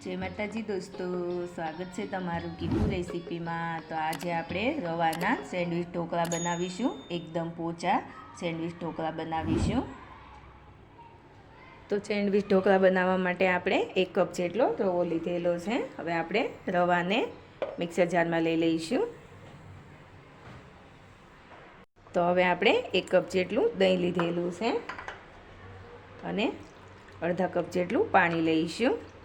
જય માતાજી દોસ્તો, સ્વાગત છે તમારું કીટુ રેસીપીમાં. તો આજે આપણે રવાના સેન્ડવિચ ઢોકળા બનાવીશું, એકદમ પોચા સેન્ડવિચ ઢોકળા બનાવીશું. તો સેન્ડવિચ ઢોકળા બનાવવા માટે આપણે એક કપ જેટલો રવો લીધેલો છે. હવે આપણે રવાને મિક્સર જારમાં લઈ લઈશું. તો હવે આપણે એક કપ જેટલું દહીં લીધેલું છે. અને અડધા કપ જેટલું પાણી લઈશું.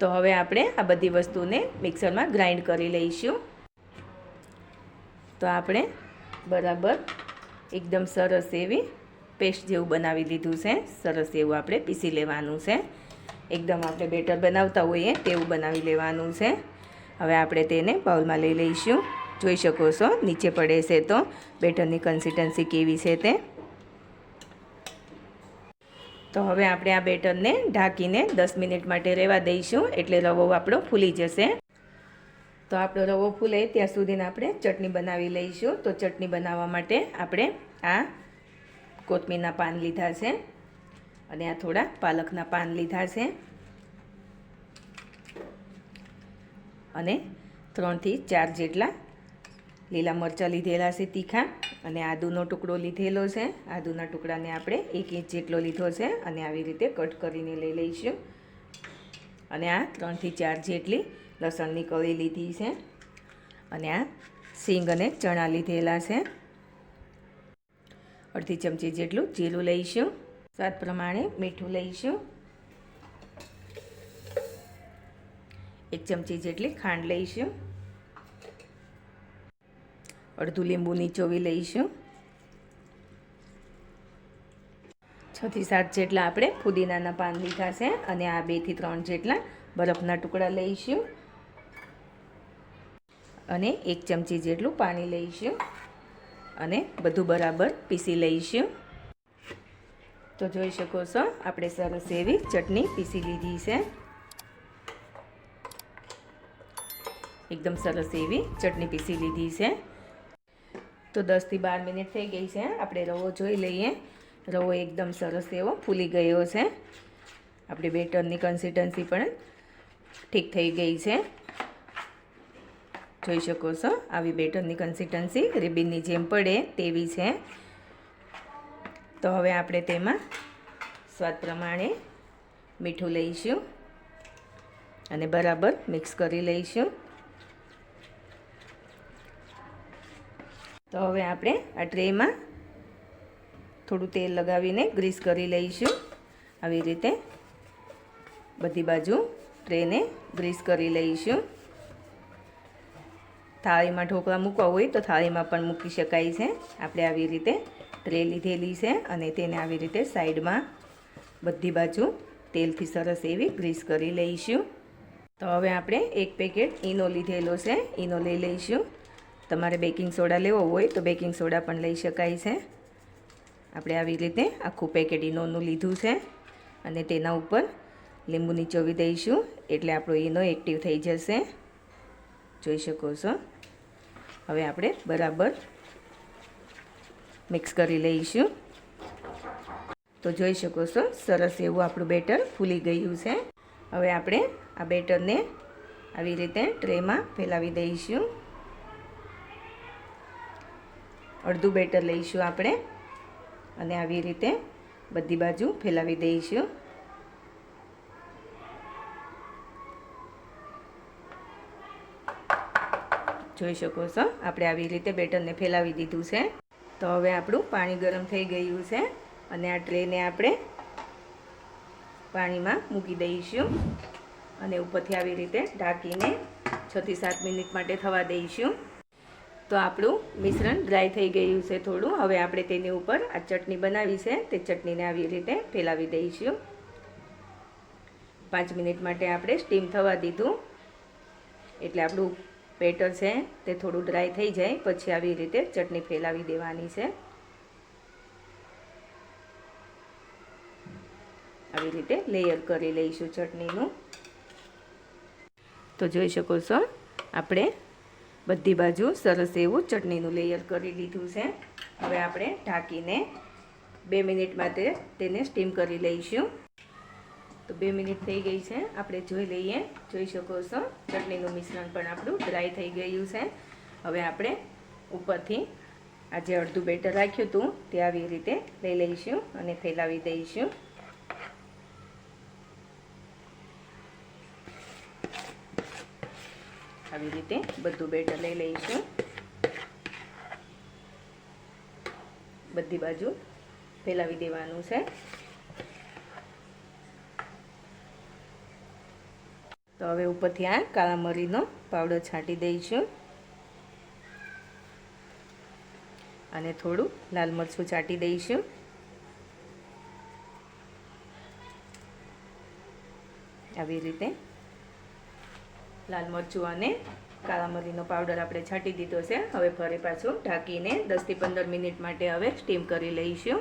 તો હવે આપણે આ બધી વસ્તુને મિક્સરમાં ગ્રાઇન્ડ કરી લઈશું. તો આપણે બરાબર એકદમ સરસ એવી પેસ્ટ જેવું બનાવી લીધું છે. સરસ એવું આપણે પીસી લેવાનું છે. એકદમ આપણે બેટર બનાવતા હોઈએ તેવું બનાવી લેવાનું છે. હવે આપણે તેને બાઉલમાં લઈ લઈશું. જોઈ શકો છો, નીચે પડે છે તો. બેટરની કન્સિસ્ટન્સી કેવી છે તે. તો હવે આપણે આ બેટરને ઢાંકીને દસ મિનિટ માટે રહેવા દઈશું. એટલે રવો આપણો ફૂલી જશે. તો આપણો રવો ફૂલે ત્યાં સુધીને આપણે ચટણી બનાવી લઈશું. તો ચટણી બનાવવા માટે આપણે આ કોથમીરના પાન લીધા છે અને આ થોડા પાલકના પાન લીધા છે. અને ત્રણથી ચાર જેટલા લીલા મરચાં લીધેલા છે તીખા અને આદુનો ટુકડો લીધેલો છે. આદુના ટુકડાને આપણે એક ઇંચ જેટલો લીધો છે અને આવી રીતે કટ કરીને લઈ લઈશું. અને આ ત્રણથી ચાર જેટલી લસણની કળી લીધી છે. અને આ સિંગ અને ચણા લીધેલા છે. અડધી ચમચી જેટલું જીરું લઈશું. સ્વાદ પ્રમાણે મીઠું લઈશું. એક ચમચી જેટલી ખાંડ લઈશું. અડધું લીંબુ નીચોવી લઈશું. છથી સાત જેટલા આપણે ફુદીનાના પાન લીધા છે અને આ બેથી ત્રણ જેટલા બરફના ટુકડા લઈશું. અને એક ચમચી જેટલું પાણી લઈશું અને બધું બરાબર પીસી લઈશું. તો જોઈ શકો છો, આપણે સરસ એવી ચટણી પીસી લીધી છે. એકદમ સરસ એવી ચટણી પીસી લીધી છે. તો દસથી બાર મિનિટ થઈ ગઈ છે આપણે રવો જોઈ લઈએ. રવો એકદમ સરસ એવો ફૂલી ગયો છે. આપણી બેટરની કન્સિસ્ટન્સી પણ ઠીક થઈ ગઈ છે. જોઈ શકો છો, આવી બેટરની કન્સિસ્ટન્સી રિબિનની જેમ પડે તેવી છે. તો હવે આપણે તેમાં સ્વાદ પ્રમાણે મીઠું લઈશું અને બરાબર મિક્સ કરી લઈશું. તો હવે આપણે આ ટ્રેમાં થોડું તેલ લગાવીને ગ્રીસ કરી લઈશું. આવી રીતે બધી બાજુ ટ્રેને ગ્રીસ કરી લઈશું. થાળીમાં ઢોકળા મૂકવા હોય તો થાળીમાં પણ મૂકી શકાય છે. આપણે આવી રીતે ટ્રે લીધેલી છે અને તેને આવી રીતે સાઈડમાં બધી બાજુ તેલથી સરસ એવી ગ્રીસ કરી લઈશું. તો હવે આપણે એક પેકેટ ઈનો લીધેલો છે. ઈનો લઈ લઈશું. તમારે બેકિંગ સોડા લેવો હોય તો બેકિંગ સોડા પણ લઈ શકાય છે. આપણે આવી રીતે આખું પેકેટ ઈનોનું લીધું છે અને તેના ઉપર લીંબુ નીચોવી દઈશું. એટલે આપણો ઈનો એક્ટિવ થઈ જશે. જોઈ શકો છો. હવે આપણે બરાબર મિક્સ કરી લઈશું. તો જોઈ શકો છો, સરસ એવું આપણું બેટર ફૂલી ગયું છે. હવે આપણે આ બેટરને આવી રીતે ટ્રેમાં ફેલાવી દઈશું. અડધું બેટર લઈશું આપણે. અને આવી રીતે બધી બાજુ ફેલાવી દઈશું. જોઈ શકો છો, આપણે આવી રીતે બેટરને ફેલાવી દીધું છે. તો હવે આપણું પાણી ગરમ થઈ ગયું છે અને આ ટ્રેને આપણે પાણીમાં મૂકી દઈશું. અને ઉપરથી આવી રીતે ઢાંકીને છથી સાત મિનિટ માટે થવા દઈશું. તો આપણું મિશ્રણ ડ્રાય થઈ ગયું છે થોડું. હવે આપણે તેની ઉપર આ ચટણી બનાવી છે. તે ચટણીને આવી રીતે ફેલાવી દઈશું. પાંચ મિનિટ માટે આપણે સ્ટીમ થવા દીધું. એટલે આપણું બેટર છે. તે થોડું ડ્રાય થઈ જાય. પછી આવી રીતે ચટણી ફેલાવી દેવાની છે. આવી રીતે લેયર કરી લઈશું ચટણીનું. તો જોઈ શકો છો, આપણે બધી બાજુ સરસ એવું ચટણીનું લેયર કરી લીધું છે. હવે આપણે ઢાંકીને બે મિનિટ માટે તેને સ્ટીમ કરી લઈશું. તો બે મિનિટ થઈ ગઈ છે. આપણે જોઈ લઈએ. જોઈ શકો છો, ચટણીનું મિશ્રણ પણ આપણું ડ્રાય થઈ ગયું છે. હવે આપણે ઉપરથી આ જે અડધું બેટર રાખ્યું હતું તે આવી રીતે લઈ લઈશું અને ફેલાવી દઈશું. આવી રીતે બધું બેટર લઈ લઈશું. બધી બાજુ ફેલાવી દેવાનું છે. તો હવે ઉપરથી આ કાળા મરીનો પાવડર છાંટી દઈશું. અને થોડું લાલ મરચું ચાટી દઈશું. આવી રીતે લાલ મરચું અને કાળા મરીનો પાવડર આપણે છાંટી દીધો છે. હવે ફરી પાછું ઢાંકીને દસથી પંદર મિનિટ માટે હવે સ્ટીમ કરી લઈશું.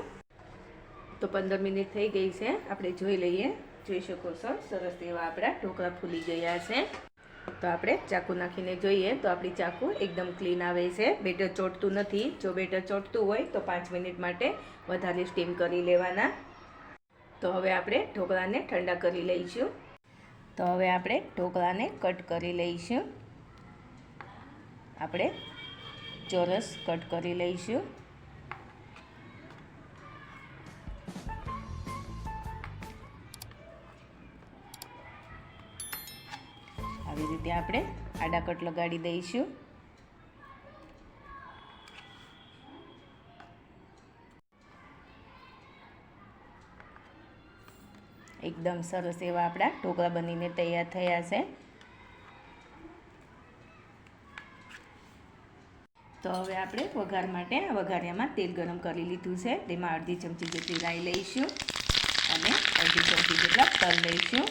તો પંદર મિનિટ થઈ ગઈ છે. આપણે જોઈ લઈએ. જોઈ શકો છો, સરસ એવા આપણા ઢોકળા ફૂલી ગયા છે. તો આપણે ચાકુ નાખીને જોઈએ તો આપણી ચાકુ એકદમ ક્લીન આવે છે. બેટર ચોટતું નથી. જો બેટર ચોટતું હોય તો પાંચ મિનિટ માટે વધારે સ્ટીમ કરી લેવાના. તો હવે આપણે ઢોકળાને ઠંડા કરી લઈશું. તો હવે આપણે ઢોકળાને કટ કરી લઈશું. આપણે ચોરસ કટ કરી લઈશું. આવી રીતે આપણે આડા કટ લગાડી દઈશું. એકદમ સરસ એવા આપણા ઢોકળા બનીને તૈયાર થયા છે. તો હવે આપણે વઘાર માટે આ વઘારિયામાં તેલ ગરમ કરી લીધું છે. તેમાં અડધી ચમચી જેટલી રાઈ લઈશું અને અડધી ચમચી જેટલા તલ લઈશું.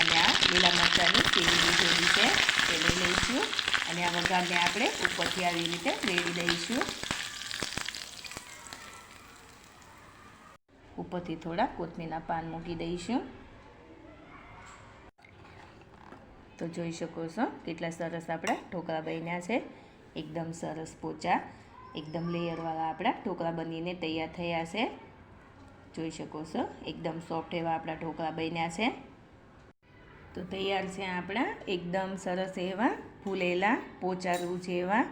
અને આ લીલા મરચાંની સેવી લીધેલી છે તે લઈ લઈશું. અને આ વઘારને આપણે ઉપરથી આવી રીતે રેડી દઈશું ઉપરથી થોડા કોથમીરના પાન મૂકી દઈશું. તો જોઈ શકો છો કેટલા સરસ આપણા ઢોકળા બન્યા છે. એકદમ સરસ પોચા, એકદમ લેયરવાળા આપણા ઢોકળા બનીને તૈયાર થયા છે. જોઈ શકો છો એકદમ સોફ્ટ એવા આપણા ઢોકળા બન્યા છે. તો તૈયાર છે આપણા એકદમ સરસ એવા ફૂલેલા પોચારું જેવા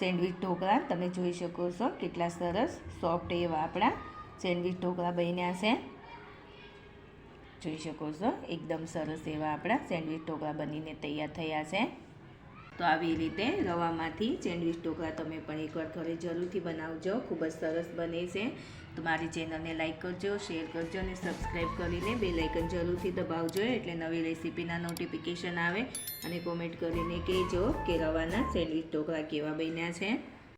સેન્ડવિચ ઢોકળા. તમે જોઈ શકો છો કેટલા સરસ સોફ્ટ એવા આપણા સેન્ડવિચ ઢોકળા બન્યા છે. જોઈ શકો છો, એકદમ સરસ એવા આપણા સેન્ડવીચ ઢોકળા બનીને તૈયાર થયા છે. તો આવી રીતે રવામાંથી સેન્ડવિચ ઢોકળા તમે પણ એકવાર ઘરે જરૂરથી બનાવજો, ખૂબ જ સરસ બને છે. તો મારી ચેનલને લાઇક કરજો, શેર કરજો અને સબસ્ક્રાઈબ કરીને બે લાઇકન જરૂરથી દબાવજો, એટલે નવી રેસીપીના નોટિફિકેશન આવે અને કોમેન્ટ કરીને કહેજો કે રવાના સેન્ડવિચ ઢોકળા કેવા બન્યા છે.